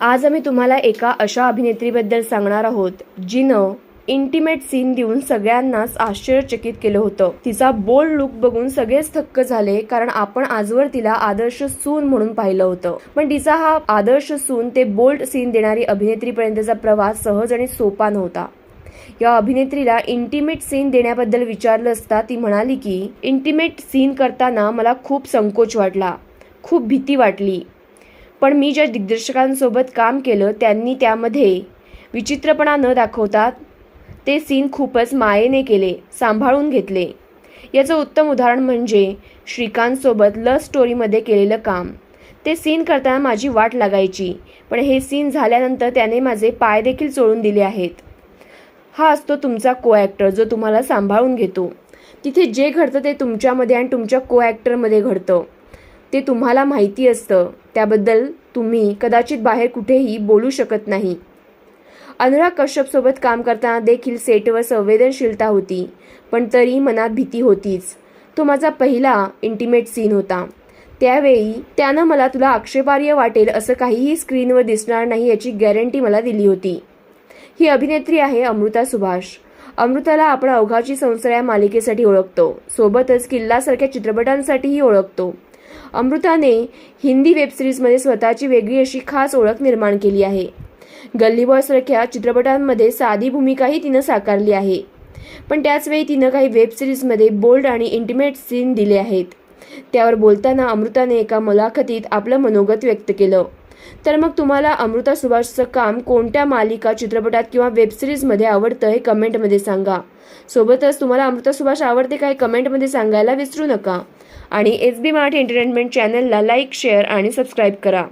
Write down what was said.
आज आम्ही तुम्हाला एका अशा अभिनेत्रीबद्दल सांगणार आहोत जिनं इंटिमेट सीन देऊन सगळ्यांनाच आश्चर्यचकित केलं होतं. तिचा बोल्ड लुक बघून सगळेच थक्क झाले कारण आपण आजवर तिला आदर्श सून म्हणून पाहिलं होतं. पण तिचा हा आदर्श सून ते बोल्ड सीन देणारी अभिनेत्रीपर्यंतचा प्रवास सहज आणि सोपा नव्हता. या अभिनेत्रीला इंटिमेट सीन देण्याबद्दल विचारलं असता ती म्हणाली की इंटिमेट सीन करताना मला खूप संकोच वाटला. खूप भीती वाटली. पण मी ज्या दिग्दर्शकांसोबत काम केलं त्यांनी त्यामध्ये विचित्रपणा न दाखवतात ते सीन खूपच मायेने केले सांभाळून घेतले. याचं उत्तम उदाहरण म्हणजे श्रीकांतसोबत लव्ह स्टोरीमध्ये केलेलं काम. ते सीन करताना माझी वाट लागायची पण हे सीन झाल्यानंतर त्याने माझे पाय देखील चोळून दिले आहेत. हा असतो तुमचा को ॲक्टर जो तुम्हाला सांभाळून घेतो. तिथे जे घडतं ते तुमच्यामध्ये आणि तुमच्या को ॲक्टरमध्ये घडतं. ते तुम्हाला माहिती असतं. त्याबद्दल तुम्ही कदाचित बाहेर कुठेही बोलू शकत नाही. अनुराग कश्यपसोबत काम करताना देखील सेटवर संवेदनशीलता होती पण तरी मनात भीती होतीच. तो माझा पहिला इंटिमेट सीन होता. त्यावेळी त्यानं मला तुला आक्षेपार्ह वाटेल असं काहीही स्क्रीनवर दिसणार नाही याची गॅरंटी मला दिली होती. ही अभिनेत्री आहे अमृता सुभाष. अमृताला आपण अवघाची संसार या मालिकेसाठी ओळखतो. सोबतच किल्लासारख्या चित्रपटांसाठीही ओळखतो. अमृताने हिंदी वेबसिरीजमध्ये स्वतःची वेगळी अशी खास ओळख निर्माण केली आहे. गल्ली बॉयसारख्या चित्रपटांमध्ये साधी भूमिकाही तिनं साकारली आहे. पण त्याचवेळी तिनं काही वेबसिरीजमध्ये बोल्ड आणि इंटिमेट सीन दिले आहेत. त्यावर बोलताना अमृताने एका मुलाखतीत आपलं मनोगत व्यक्त केलं. तर मग तुम्हाला अमृता सुभाषचं काम कोणत्या मालिका चित्रपटात किंवा वेबसिरीजमध्ये आवडतं हे कमेंटमध्ये सांगा. सोबतच तुम्हाला अमृता सुभाष आवडते काय कमेंटमध्ये सांगायला विसरू नका. आणि एस बी मराठी एंटरटेनमेंट चॅनलला लाईक शेअर आणि सबस्क्राईब करा.